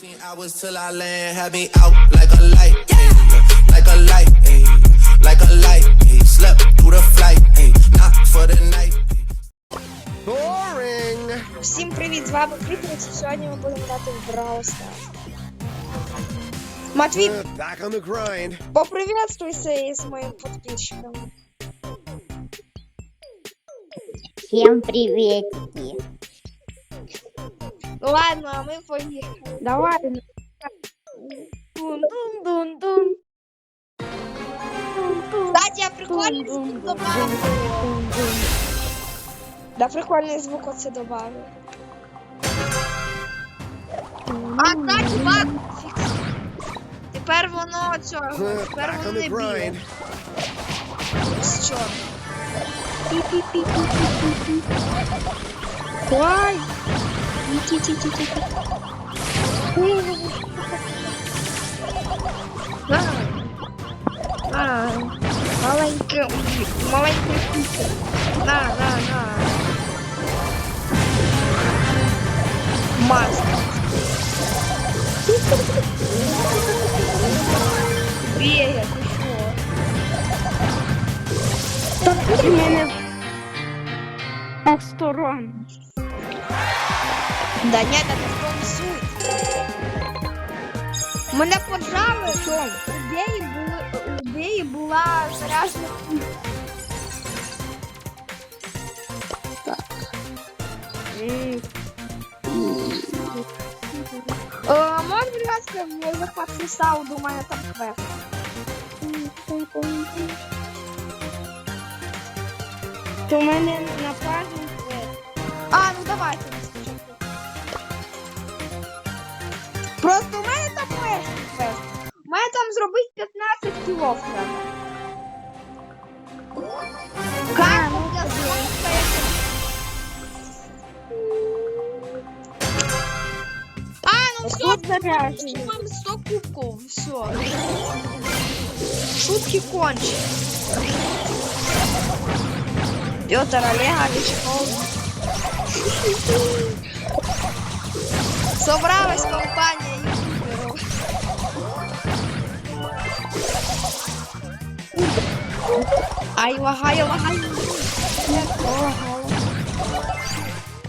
15 hours till I land, had me out like a light, ayy, like a light, ayy, like a light, ayy, slept through the flight, ayy, not for the night. Boring! Всім привіт, з вами Крикріт, і сьогодні ми будемо грати в Brawl Stars. Матвій, Uh, back on the grind. поприветствуйся із моїм підписчиком. Всем приветики. Ну ладно, а ми поїхали. Давай. Дун-дун-дун-дун. Кстати, я прикольний звук добавив. Да, прикольний звук оце добавив. А, кстати, баг фікс. Тепер воно цього, тепер воно не the grind. біле. З чорним. Ой! Ті-ті-ті-ті-ті. На. На. Маленький, маленький кусок. На, на, на. Маска. Бега, ти що? Так, у мене так сторон. Да ні, та не суть. Мене поджали, у Беї були, у Беї була заряжена кулька. Е, Можеш, будь ласка, в захват сауду, у мене там квест. То у мене напарник квест. А, ну давайте Просто у мене там перший квест. У мене там зробити 15 кілов треба. Карту для сонця. А, ну все, заряджений. Мам, 100 кубков, все. Шутки кончились. Петр Олегович Холм. Собралась компания Ай, лагай, лагай.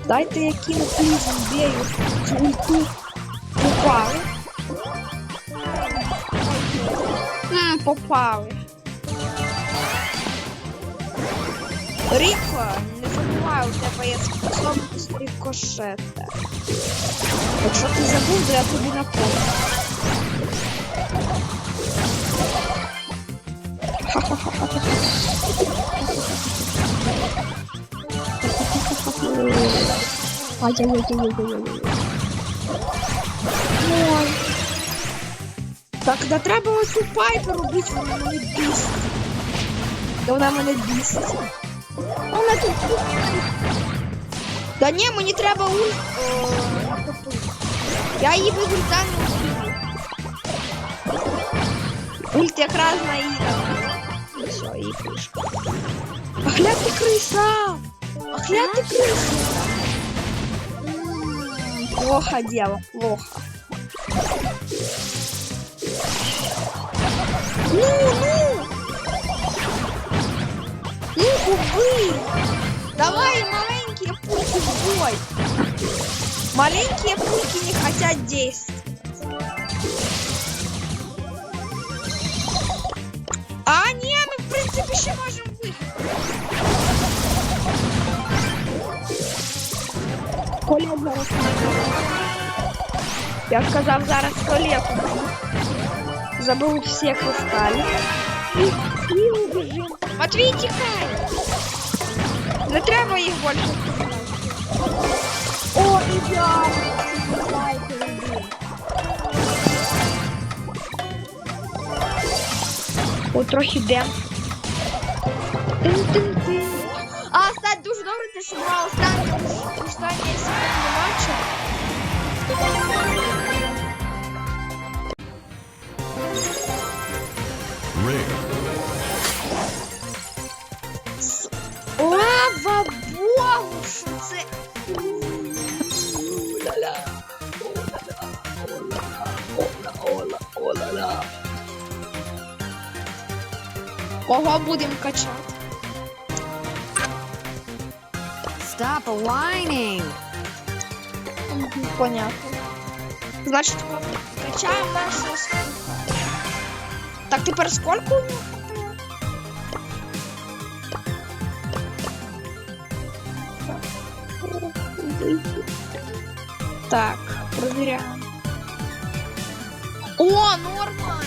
Дайте я кину пліз бею цю ульту. Попали. Хм, попали. Ріко, не забувай, у тебе є способність рикошета. Якщо ти забув, то я тобі напомню. Ай-яй-яй-яй-яй-яй. Ой. Так, да треба оцю пайпу робити, вона мене бісить. Да вона мене бісить. Вона тут. Да ні, мені треба ульт. О, накопити. Я її без ульта не вб'ю. Ульт якраз на її. там. Все, її пішка. Ах, ля ти криса! Ах, ля ти криса! М, Плохо дело, плохо. Ну, ну! Ну, убый! Давай, маленькие пульки в бой! Маленькие пульки не хотят действовать. А, не, мы в принципе еще можем выиграть. Коля зараз. Я сказав зараз колеку. Забыл все кристалли. І, і убежим. Матвій, тікай! Не треба їх більше стріляти. О, ідеально! Давайте, блін. О, трохи дем. А, кстати, дуже добре, те, що два останні останні секунди матчу. Слава Богу, що це. Кого будемо качати? Stop whining. Мгм, Понятно. Значить, качаємо нашого сколько. Так тепер сколько у нього? Так, проверяем. О, нормально.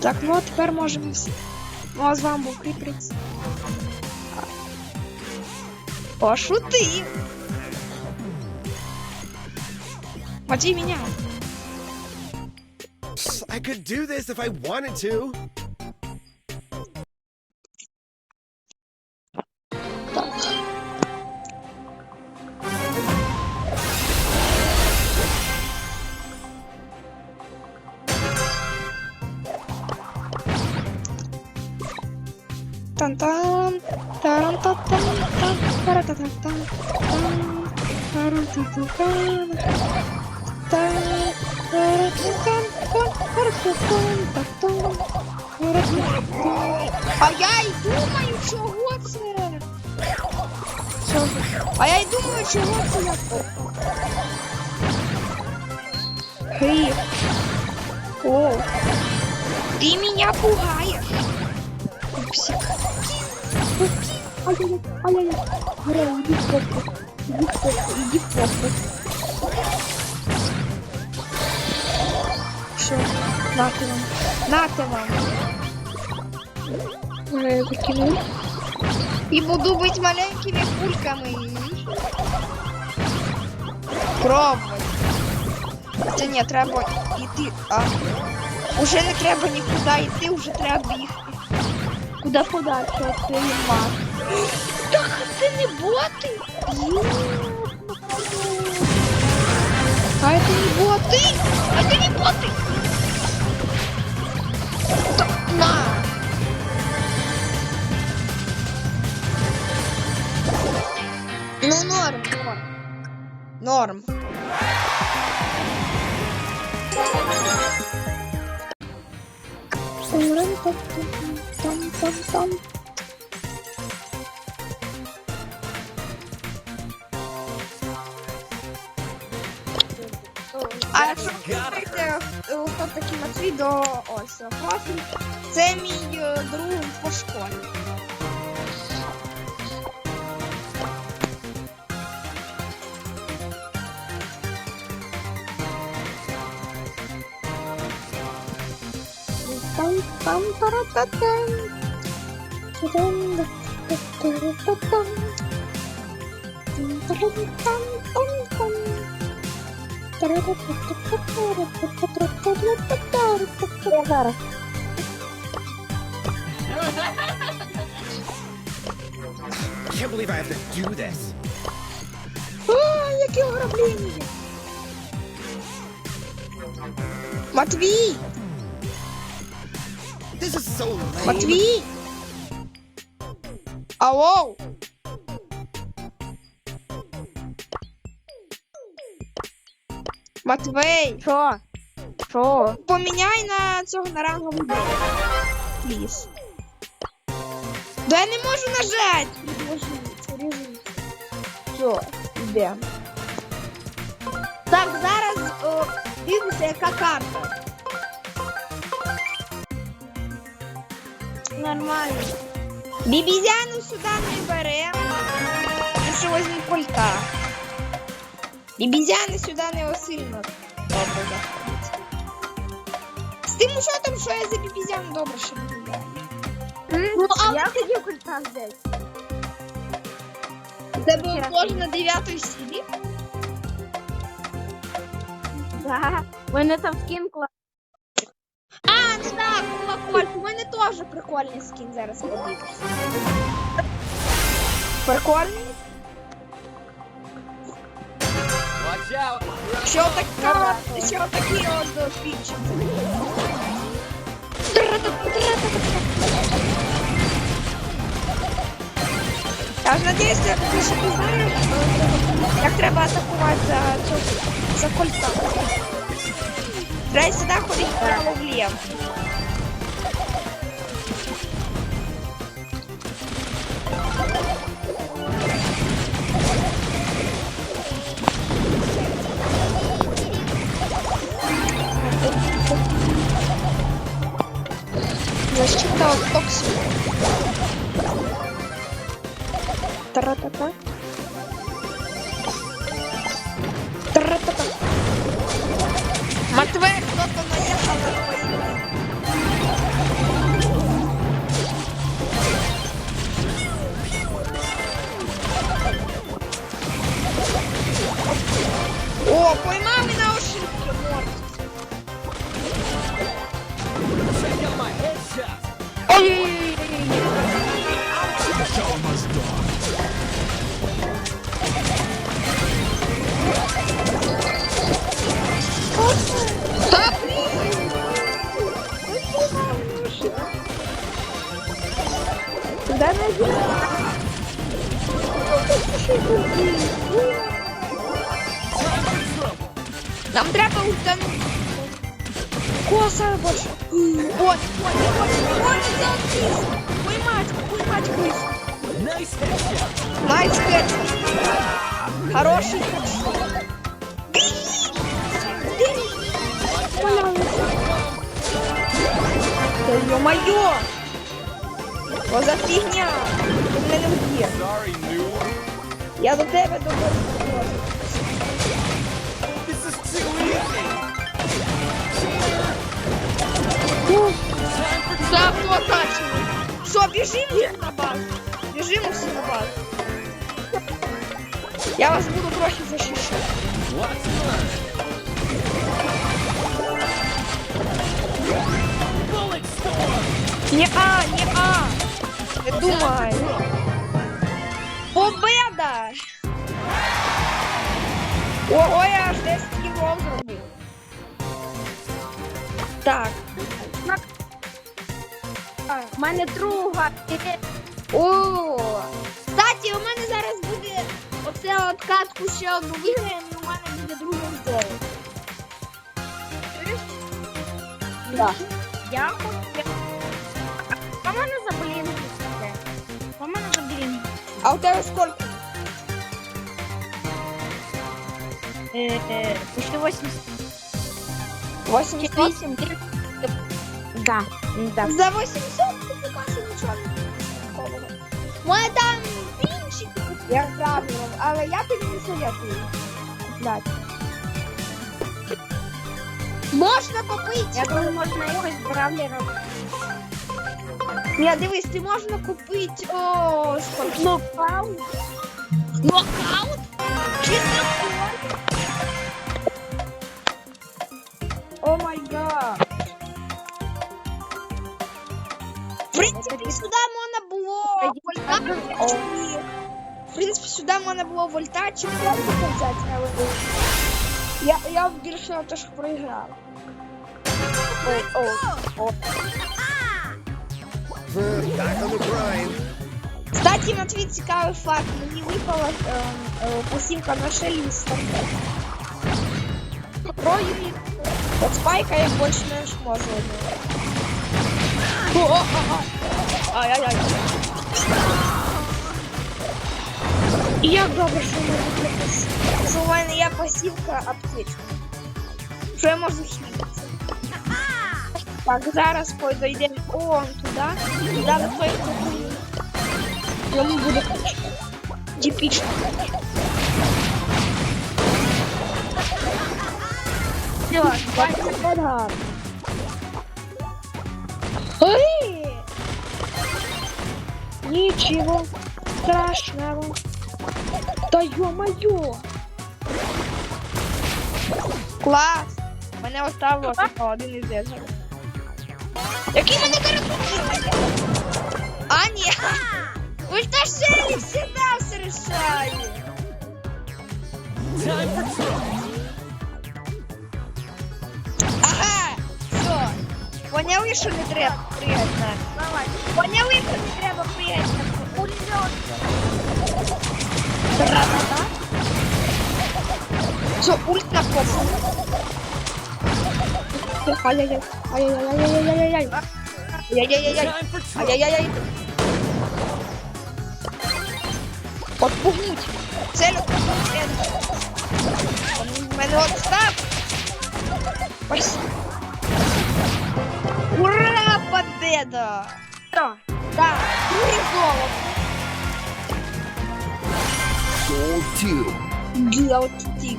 Так, ну а тепер можемо всі. Ну а з вами був Кріпріц. Пошутив. Матвій меня. I could do this if I wanted to. А я й думаю, чого це? А я й думаю, чого це я Гриф. О, ты меня пугаешь. Пупсик. Ай-яй-яй, ай-яй-яй. Грей, иди в попу. Иди в попу, иди в попу. Все, нате вам. Нате вам. Грей, закинул. И буду быть маленькими пульками. Пробуй. Це ні, треба йти. А. Уже не треба нікуди йти, вже треба бігти. Куди подальше від цієї маски? Так, це не боти? А це не боти? А це не боти? Та, на! Ну, норм, норм. Норм. Там-там-там. А якщо говорити, хто такий Матвій до ось профіль, це мій е, друг по школі. Там там Agora. I can't believe I have to do this. Ai, que hora! Matvi! This is so lame. Matvi! Awou! Oh, oh. Матвей! Що? Що? Поміняй на цього на ранговий бой. Пліз. Да я не можу нажати! Все, йдемо. Так, зараз о, дивимося, яка карта. Нормально. Бібізяну сюди не беремо. Ну що возьму колька. Бібізяни сюди не сильно добре заходять. З тим учетом, що я за бібізяну добре ще не гуляю. Ну, а Я хотів культа взяти. це було схоже на 9 серії. Да. Мене там скін клас. А, ну так, колокольку. У мене теж прикольний скін зараз подивишся. Прикольний? Що така, що такі от фічі. Я ж надіюсь, що ти ще не знаєш, як треба атакувати за цього, за кольца. Треба сюди ходити вправо Защита от токсика. Тара-та-та. Тара-та-та. Матвей, кто-то наехал на твои. О, поймав Ой-ой-ой. Да, блин! Куда найди? Нам треба утонуть. Коса больше. Вот, вот, вот, вот, вот, Поймать, поймать headshot. Найс кэт. Хороший хэдшот. Да ё-моё! Що за фігня? Ти мене вб'є. Я до тебе доберусь. Бежим все на базу. Бежим все на базу. Я вас буду проще защищать. Не а, не а. Не думай. Победа! Ого, я аж 10 кілов зробив. Так. У мене друга. О! Кстати, у мене зараз буде оце от катку ще одну виграємо, і у мене буде друге золото. Да. Я хочу. В мене за блін таке. А мене за блін. А у тебе сколько? Почти 80. 80? 8. Да. Да. За 800 Моя там блінчик. Я правильно, але я тобі не советую купляти. Можна купити. Я думаю, можна якось бравлера. Ні, дивись, ти можна купити о, сколько? Нокаут. Нокаут? Чисто О май гад. В принципі, сюди можна було вольтачик. В принципі, сюди можна було вольтачик взяти, але я, я більше на те, що проіграв. О, о, о. Back on the grind. Кстати, Матвій, цікавий факт. Мені випала е, е, посівка на шеліста. Про юніт. От спайка я більше не можу. О, о, о, о. Ай-яй-яй. І як добре, що в мене є пас- що в мене є пасівка аптечка. Що я можу хілитися. Так, зараз пойдемо он туди. Туди до той кухні. Йому буде типічно. Все, давайте подгад. Эй! Ничего страшного. Да ё-моё! Клас! Мене оставило тільки один із вежерів. Який мене каратунки? А, ні! Ульташелі всегда все решає! Ага! Все! Поняли, що не треба Давай. Поняли, що не треба пригати на Пулемет. Тра-та-та. Все, ульт на попу. Ай-яй-яй. Ай-яй-яй-яй-яй-яй. Ай-яй-яй-яй. Time for trouble. Ай-яй-яй-яй. Отпугнуть. Цель отпугнуть. Он мене отстав. Ось. Ура, победа! Що? Да, Soul 2. Guilty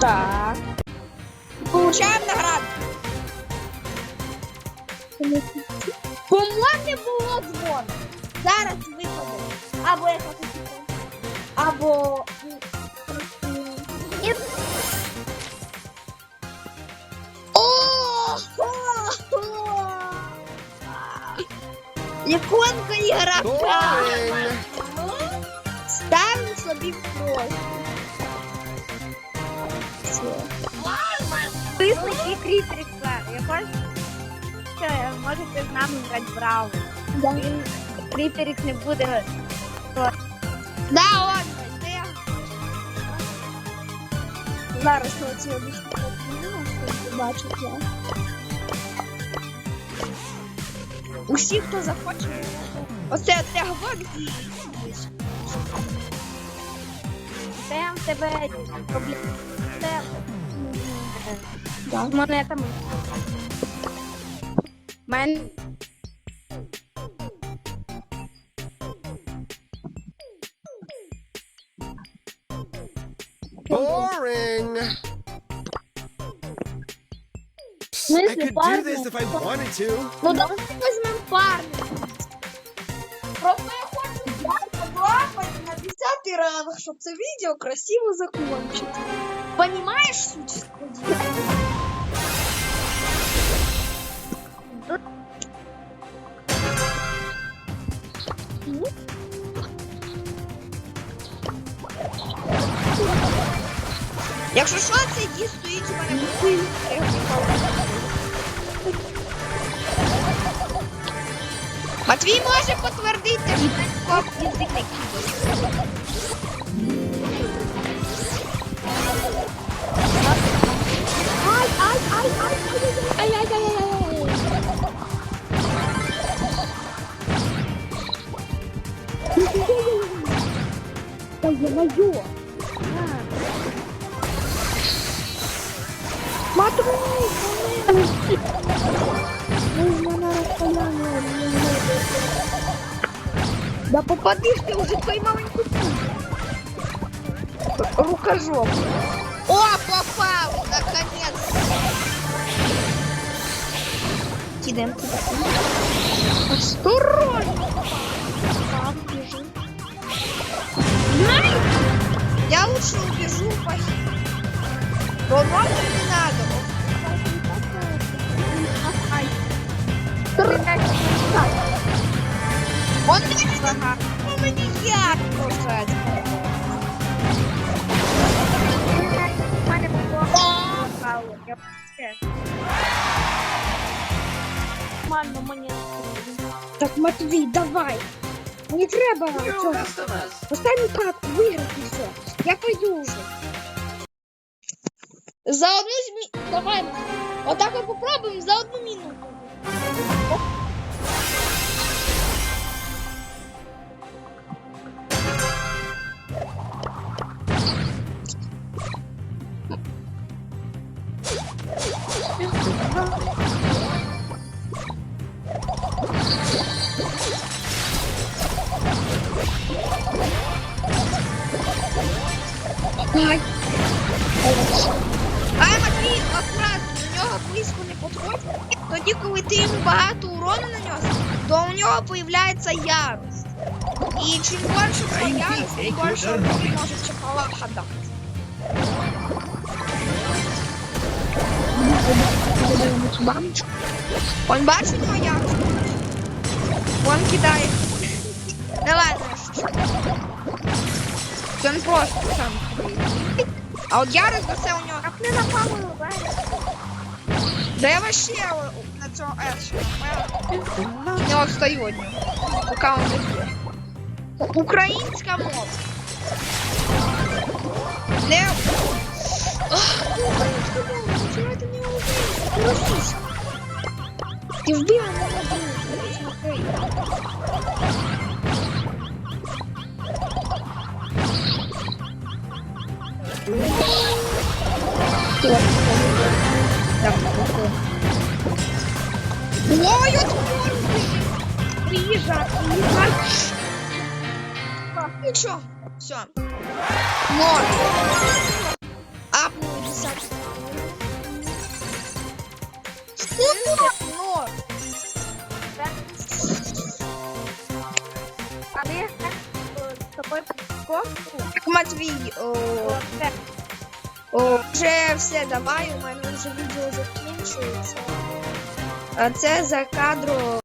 Так. Получаем награду. По-моєму, було дзвон. Зараз випаде. Або я хочу. Або. Іконка ігрока! побіг кролик. Тисни і крітрі Я Якось можете з нами играть в раунд. Він крітерік не буде. Да, он, де? Зараз оці обічні подивимо, щоб побачити. Усі, хто захоче, оце це говорить. говорю. Де в тебе проблеми? Де Да. з монетами? Мен... Boring. I could do this if I wanted to. Ну давай візьмемо парня. Просто экранах, чтобы это видео красиво закончить. Понимаешь суть? Якщо що, цей діс стоїть типа, у мене. Матвій може потвердити, що він скоп із Да я мою! Смотри! Нужно на Да попадешь ты уже твоей маленькой Рукожоп! О, попал! Наконец! идти, да? Осторожно! Так, бежим. Я лучше убежу, спасибо. Но вам не надо. Он не ага. Ну, Он не я кусать. Я Нормально мені. Так, Матвій, давай. Не треба цього. Останній кат виграти все. Я пойду уже. За одну змі... Давай, Матвій. Отак ми попробуємо за одну минуту. Он бачить моя. Вон кидає. Не лазиш. Це не просто сам. А от я рознесе у нього. Як не на левець. Да я вообще на цьому Эши. Я отстаю от нього. Пока он не Українська мова. Лев! Вчера ты меня убил! Ты вбил меня Так, плохо. Ой, это Приезжай, приезжай. Ничего. Все. Ноль. Апнул десятку. Ноль. А з тобою кофту? Так, Матвій, о, о, вже все, давай, у мене вже відео закінчується. А це за кадром